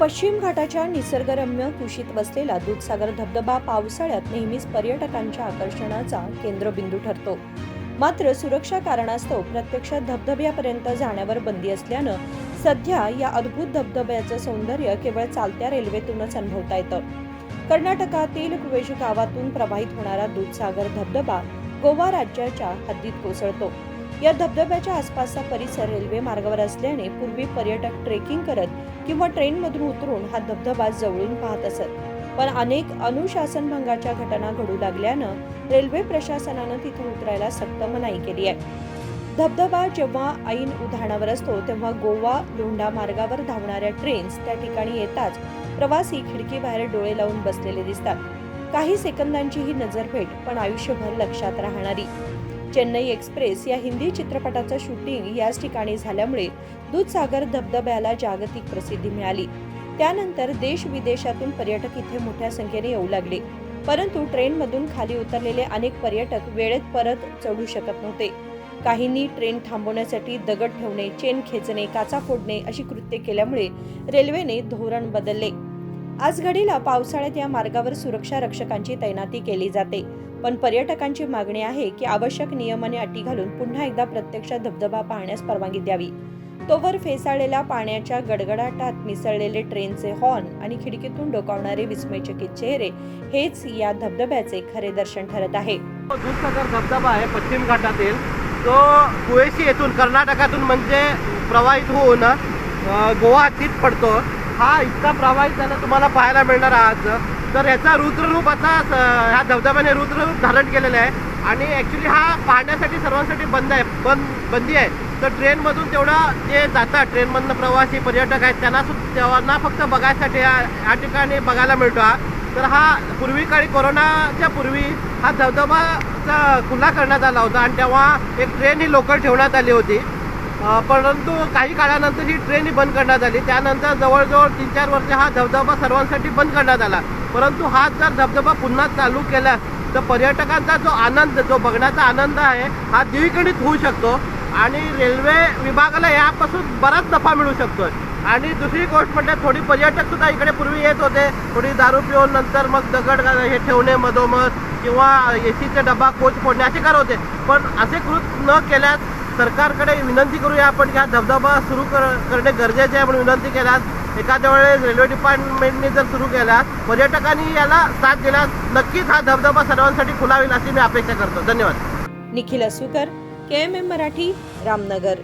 पश्चिम घाटाच्या निसर्गरम्य कुशीत वसलेला दूधसागर धबधबा पावसाळ्यात नेहमीच पर्यटकांच्या आकर्षणाचा केंद्रबिंदू ठरतो. मात्र सुरक्षा कारणास्तव प्रत्यक्ष धबधब्यापर्यंत जाण्यावर बंदी असल्यानं सध्या या अद्भुत धबधब्याचं सौंदर्य केवळ चालत्या रेल्वेतूनच अनुभवता येतं. कर्नाटकातील कुवेश गावातून प्रवाहित होणारा दूधसागर धबधबा गोवा राज्याच्या हद्दीत कोसळतो. या धबधब्याच्या आसपासचा परिसर रेल्वे मार्गावर असल्याने पूर्वी पर्यटक ट्रेकिंग करत किंवा ट्रेनमधून उतरून हा धबधबा जवळून पाहत असत. पण अनेक अनुशासनभंगाच्या घटना घडू लागल्यानं रेल्वे प्रशासनानं तिथून उतरायला सक्त मनाई केली आहे. धबधबा जेव्हा ऐन उधाणावर असतो तेव्हा गोवा लोंढा मार्गावर धावणाऱ्या ट्रेन्स त्या ठिकाणी येताच प्रवासी खिडकीबाहेर डोळे लावून बसलेले दिसतात. काही सेकंदांची ही नजरभेट पण आयुष्यभर लक्षात राहणारी. चेन्नई एक्सप्रेस या हिंदी चित्रपटाचं शूटिंग याच ठिकाणी झाल्यामुळे दूधसागर धबधब्याला जागतिक प्रसिद्धी मिळाली. त्यानंतर देश विदेशातून पर्यटक इथे मोठ्या संख्येने येऊ लागले. परंतु ट्रेनमधून खाली उतरलेले अनेक पर्यटक वेळेत परत चढू शकत नव्हते. काहींनी ट्रेन थांबवण्यासाठी दगड ठेवणे चेन खेचणे काचा फोडणे अशी कृत्ये केल्यामुळे रेल्वेने धोरण बदलले. आज घडीला पावसाळ्यात या मार्गावर सुरक्षा रक्षकांची तैनाती केली जाते. पण पर्यटकांची मागणी आहे की आवश्यक नियमाने अटी घालून पुन्हा एकदा प्रत्यक्ष धबधबा पाहण्यास परवानगी द्यावी. तोवर फेसाळलेल्या पाण्याच्या गडगडाटात मिसळलेले ट्रेनचे हॉर्न आणि खिडकीतून डोकावणारे विस्मयचकित चेहरे हेच या धबधब्याचे खरे दर्शन ठरत आहे. दूधसागर धबधबा आहे पश्चिम घाटातील. तो कुवेशी येथून कर्नाटकातून म्हणजे प्रवाहित होऊन गोवा पडतो. हा इतका प्रवाहित झाला तुम्हाला पाहायला मिळणार आज. तर याचा रुद्ररूप आता स- ह्या धबधब्याने रुद्ररूप धारण केलेलं आहे. आणि ॲक्च्युली हा पाहण्यासाठी सर्वांसाठी बंद आहे बंद बंदी आहे. तर ट्रेनमधून तेवढं जे जातात ट्रेनमधनं प्रवासी पर्यटक आहेत त्यांना त्यांना फक्त बघायसाठी या ठिकाणी बघायला मिळतो हा. तर हा पूर्वी काळी कोरोनाच्या पूर्वी हा धबधबाचा खुला करण्यात आला होता आणि तेव्हा एक ट्रेन ही लोकल ठेवण्यात आली होती. परंतु काही काळानंतर ही ट्रेन ही बंद करण्यात आली. त्यानंतर जवळजवळ तीन चार वर्ष हा धबधबा सर्वांसाठी बंद करण्यात आला. परंतु हा जर धबधबा पुन्हा चालू केला तर पर्यटकांचा जो आनंद जो बघण्याचा आनंद आहे हा द्विगणित होऊ शकतो. आणि रेल्वे विभागाला यापासून बराच नफा मिळू शकतो आणि दुसरी गोष्ट म्हणजे थोडी पर्यटक सुद्धा इकडे पूर्वी येत होते. थोडी दारू पिऊन नंतर मग दगड हे ठेवणे मधोमध किंवा एसीचा डबा कोच फोडणे असे करत होते. पण असे कृत न केल्यास सरकारकडे विनंती करूया आपण की हा धबधबा सुरू कर करणे गरजेचे आहे म्हणून विनंती केल्यास एखाद्या वेळेस रेल्वे डिपार्टमेंटने जर सुरू केल्यास पर्यटकांनी याला साथ दिल्यास नक्कीच हा धबधबा सर्वांसाठी खुला होईल अशी मी अपेक्षा करतो. धन्यवाद. Nikhil Asukar K M M Marathi Ramnagar.